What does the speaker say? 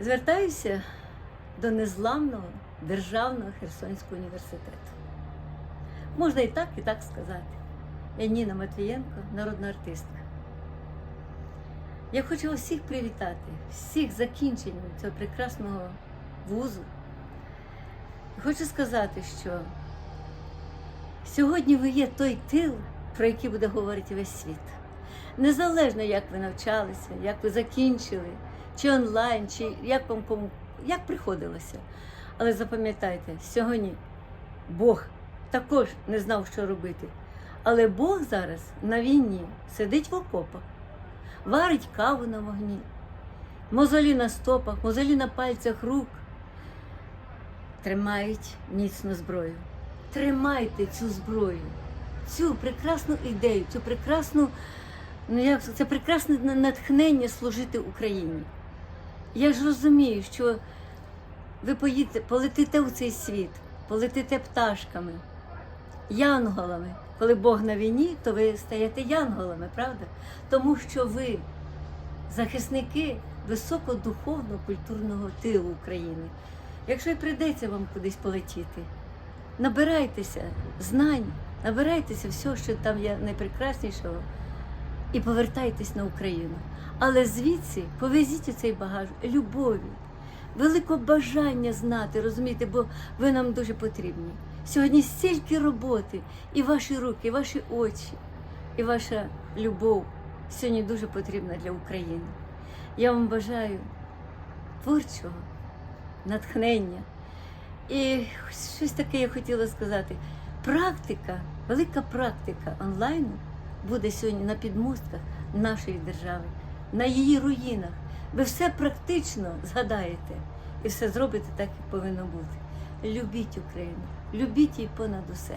Звертаюся до незламного державного Херсонського університету. Можна і так, і так сказати. Я Ніна Матвієнко, народна артистка. Я хочу усіх привітати, всіх закінченням цього прекрасного вузу. Хочу сказати, що сьогодні ви є той тил, про який буде говорити весь світ. Незалежно, як ви навчалися, як ви закінчили, чи онлайн, чи як вам кому як приходилося. Але запам'ятайте, сьогодні Бог також не знав, що робити. Але Бог зараз на війні сидить в окопах, варить каву на вогні, мозолі на стопах, мозолі на пальцях рук. Тримають міцну зброю. Тримайте цю зброю, цю прекрасну ідею, цю прекрасну, ну як це прекрасне натхнення служити Україні. Я ж розумію, що ви поїдете, полетите у цей світ, полетите пташками, янголами. Коли Бог на війні, то ви стаєте янголами, правда? Тому що ви захисники високодуховного культурного тилу України. Якщо й прийдеться вам кудись полетіти, набирайтеся знань, набирайтеся всього, що там є найпрекраснішого, і повертайтесь на Україну. Але звідси повезіть у цей багаж любові, велике бажання знати, розумієте, бо ви нам дуже потрібні. Сьогодні стільки роботи, і ваші руки, і ваші очі, і ваша любов сьогодні дуже потрібна для України. Я вам бажаю творчого натхнення. І щось таке я хотіла сказати. Практика, велика практика онлайну буде сьогодні на підмостках нашої держави, на її руїнах. Ви все практично згадаєте і все зробите так, як повинно бути. Любіть Україну, любіть її понад усе.